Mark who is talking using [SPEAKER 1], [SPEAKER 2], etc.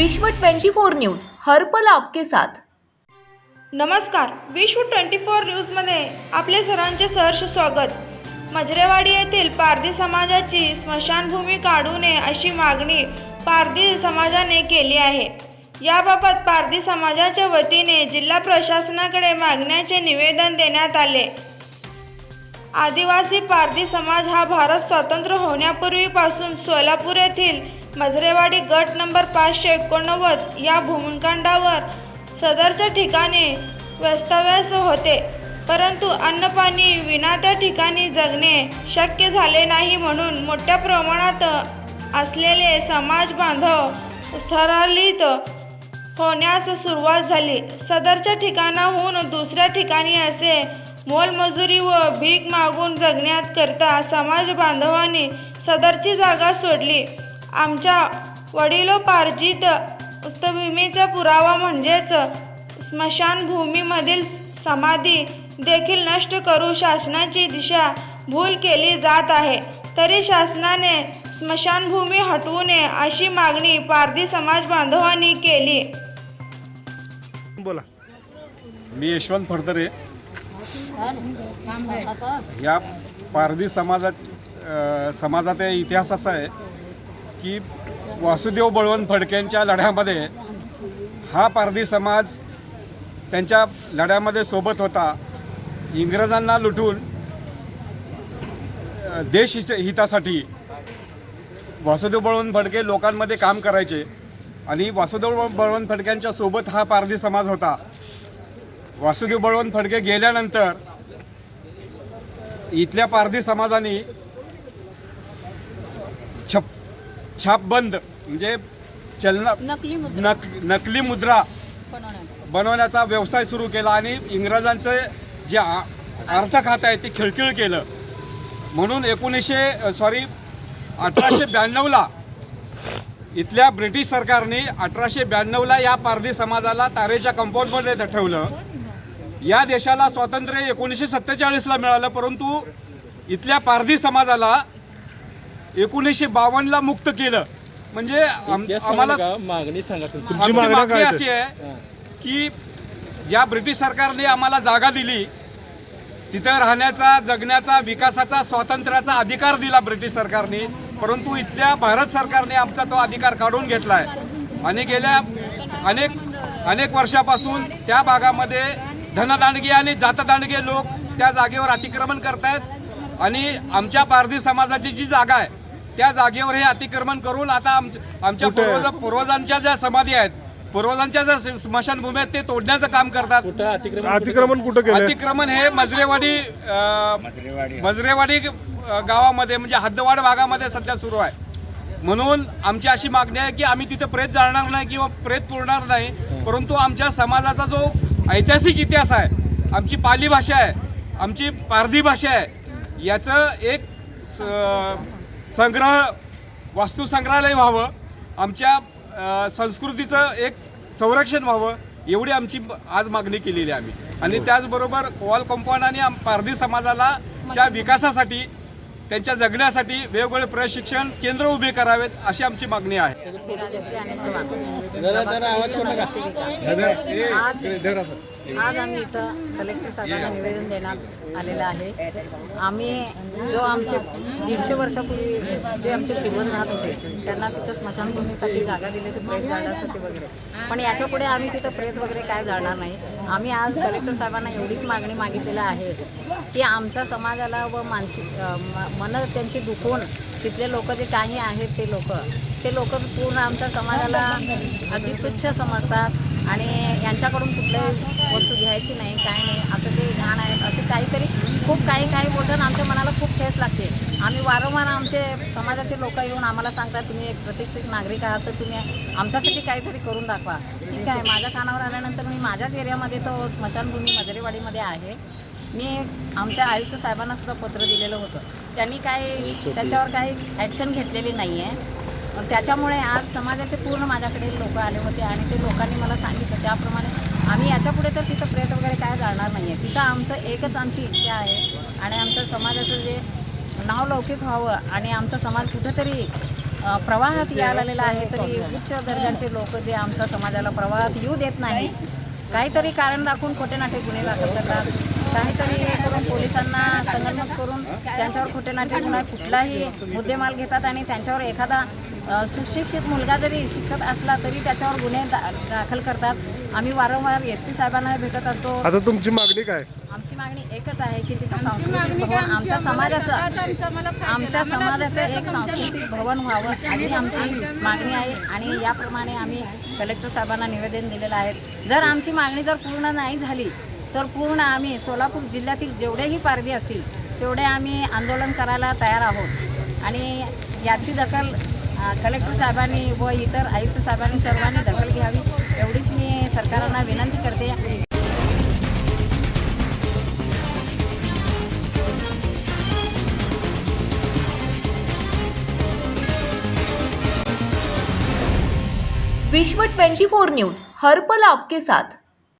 [SPEAKER 1] विश्व 24 न्यूज हर्पल आपके साथ.
[SPEAKER 2] नमस्कार विश्व ट्वेंटी फोर न्यूजमध्ये आपले सरांचे सहर्ष स्वागत. मजरेवाडी येथील पारधी समाजाची स्मशानभूमी काढू नये अशी मागणी पारधी समाजाने केली आहे. याबाबत पारधी समाजाच्या वतीने जिल्हा प्रशासनाकडे मागण्याचे निवेदन देण्यात आले. आदिवासी पारधी समाज हा भारत स्वतंत्र होण्यापूर्वीपासून सोलापूर येथील मजरेवाडी गट नंबर पाचशे एकोणनव्वद या भूमिकांडावर सदरच्या ठिकाणी वास्तव्यास होते. परंतु अन्नपाणी विना त्या ठिकाणी जगणे शक्य झाले नाही म्हणून मोठ्या प्रमाणात असलेले समाज बांधव स्थलांतरित होण्यास सुरुवात झाली. सदरच्या ठिकाणाहून दुसऱ्या ठिकाणी असे मोलमजुरी व भीक मागून जगण्याकरता समाज बांधवांनी सदरची जागा सोडली. आमच्या वडिलोपार्जित उत्तभूमीचा पुरावा म्हणजेच स्मशानभूमीमधील समाधी देखील नष्ट करू शासनाची दिशा भूल केली जात आहे. तरी शासनाने स्मशानभूमी हटवू नये अशी मागणी पारधी समाज बांधवांनी केली.
[SPEAKER 3] बोला.
[SPEAKER 4] मी यशवंत फडतरे. या पारधी समाजात समाजाचा इतिहास असा आहे की वासुदेव बळवंत फडकेंच्या लढ्यामध्ये हा पारधी समाज त्यांच्या लढ्यामध्ये सोबत होता. इंग्रजांना लुटून देश हितासाठी वासुदेव बळवंत फडके लोकांमध्ये काम करायचे आणि वासुदेव बळवंत फडक्यांच्या सोबत हा पारधी समाज होता. वासुदेव बळवंत फडके गेल्यानंतर इथल्या पारधी समाजाने छप छापबंद म्हणजे चलना
[SPEAKER 5] नकली मुद्रा.
[SPEAKER 4] नक नकली मुद्रा बनवण्याचा व्यवसाय सुरू केला आणि इंग्रजांचं जे अर्थ खातं आहे ते खिळखिळ केलं. म्हणून एकोणीसशे सॉरी अठराशे ब्याण्णवला इथल्या ब्रिटिश सरकारने अठराशे ब्याण्णवला या पारधी समाजाला तारेच्या कंपाऊंडमध्ये ठेवलं. या देशाला स्वातंत्र्य एकोणीसशे सत्तेचाळीसला मिळालं परंतु इथल्या पारधी समाजाला एकोणीसशे बावन्नला मुक्त केलं. म्हणजे आम्हाला?
[SPEAKER 3] मागणी सांगा तुमची.
[SPEAKER 4] मागणी अशी आहे की ज्या ब्रिटिश सरकारने आम्हाला जागा दिली तिथं राहण्याचा जगण्याचा विकासाचा स्वातंत्र्याचा अधिकार दिला ब्रिटिश सरकारने परंतु इथल्या भारत सरकारने आमचा तो अधिकार काढून घेतला आहे आणि गेल्या अनेक अनेक वर्षापासून त्या भागामध्ये धनदांडगे आणि जातदांडगे लोक त्या जागेवर अतिक्रमण करतायत. आणि आमच्या पारधी समाजाची जी जागा आहे त्या जागेवर हे अतिक्रमण करून आता आमच्या? पूर्वज पूर्वजांच्या ज्या समाधी आहेत पूर्वजांच्या ज्या स्मशानभूमी आहेत ते तोडण्याचं काम करतात.
[SPEAKER 3] कुठं अतिक्रमण
[SPEAKER 6] कुठं केलं?
[SPEAKER 4] अतिक्रमण हे मजरेवाडी मजरेवाडी. गावामध्ये म्हणजे हद्दवाड भागामध्ये सध्या सुरू आहे. म्हणून आमची अशी मागणी आहे की आम्ही तिथे प्रेत जाळणार नाही किंवा प्रेत पुरणार नाही परंतु आमच्या समाजाचा जो ऐतिहासिक इतिहास आहे. आमची पाली भाषा आहे. आमची पारधी भाषा आहे. याचं एक संग्रह वास्तुसंग्रहालय व्हावं. आमच्या संस्कृतीचं एक संरक्षण व्हावं. एवढी आमची आज मागणी केलेली आहे आम्ही. आणि त्याचबरोबर वॉल कंपाऊंड आणि पारधी समाजाला च्या विकासासाठी त्यांच्या जगण्यासाठी वेगवेगळे प्रशिक्षण केंद्र उभे करावेत अशी आमची मागणी आहे.
[SPEAKER 5] आज आम्ही इथं कलेक्टर साहेबांना निवेदन देण्यात आलेलं आहे. आम्ही जो आमचे दीडशे वर्षापूर्वी जे आमचे पूर्वज राहत होते त्यांना तिथं स्मशानभूमीसाठी जागा दिली होती प्रेत जाळण्यासाठी वगैरे. पण याच्यापुढे आम्ही तिथं प्रेत वगैरे काय जाळणार नाही. आम्ही आज कलेक्टर साहेबांना एवढीच मागणी मागितलेली आहे की आमच्या समाजाला व मानसिक मन त्यांची दुखून तिथले लोक जे काही आहेत ते लोक ते लोक पूर्ण आमच्या समाजाला अति तुच्छ समजतात आणि यांच्याकडून कुठल्याही वस्तू घ्यायची नाही काय नाही असं ते घाण आहे असे काहीतरी खूप काही काही बोलतात आमच्या मनाला खूप ठेस लागते. आम्ही वारंवार आमचे समाजाचे लोक येऊन आम्हाला सांगतात तुम्ही एक प्रतिष्ठित नागरिक आहात तर तुम्ही आमच्यासाठी काहीतरी करून दाखवा. ठीक आहे माझ्या कानावर आल्यानंतर मी माझ्याच एरियामध्ये तो स्मशानभूमी मजरेवाडीमध्ये आहे. मी आमच्या आयुक्त साहेबांना सुद्धा पत्र दिलेलं होतं. त्यांनी काय त्याच्यावर काही ॲक्शन घेतलेली नाही आहे त्याच्यामुळे आज समाजाचे पूर्ण माझ्याकडे लोक आले होते आणि ते लोकांनी मला सांगितलं. त्याप्रमाणे आम्ही याच्यापुढे तर तिथं प्रेत वगैरे काय जाणार नाही आहे तिथं आमचं एकच आमची इच्छा आहे आणि आमचं समाजाचं जे नाव लौकिक व्हावं आणि आमचा समाज कुठंतरी प्रवाहात यायला आलेला आहे तरी उच्च दर्जाचे लोक जे आमच्या समाजाला प्रवाहात येऊ देत नाही काहीतरी कारण दाखवून खोटे नाटे गुन्हे दाखल करतात. काहीतरी हे करून पोलिसांना संगनमत करून त्यांच्यावर खोटे नाटे गुन्हा कुठलाही मुद्देमाल घेतात आणि त्यांच्यावर एखादा सुशिक्षित मुलगा जरी शिकत असला तरी त्याच्यावर गुन्हे दा दाखल करतात. आम्ही वारंवार एस पी साहेबांना भेटत असतो.
[SPEAKER 3] आता तुमची मागणी काय?
[SPEAKER 5] आमची मागणी एकच आहे की तिथं सांस्कृतिक भवन आमच्या समाजाचं आमच्या समाजाचं एक सांस्कृतिक भवन व्हावं अशी आमची मागणी आहे आणि याप्रमाणे आम्ही कलेक्टर साहेबांना निवेदन दिलेलं आहे. जर आमची मागणी जर पूर्ण नाही झाली तर पूर्ण आम्ही सोलापूर जिल्ह्यातील जेवढेही पारधी असतील तेवढे आम्ही आंदोलन करायला तयार आहोत. आणि याची दखल कलेक्टर साहेबांनी व इतर आयुक्त साहेबांनी सर्वांनी दखल घ्यावी एवढीच मी सरकारांना विनंती करते.
[SPEAKER 1] विश्व 24 न्यूज हर पल आपके साथ.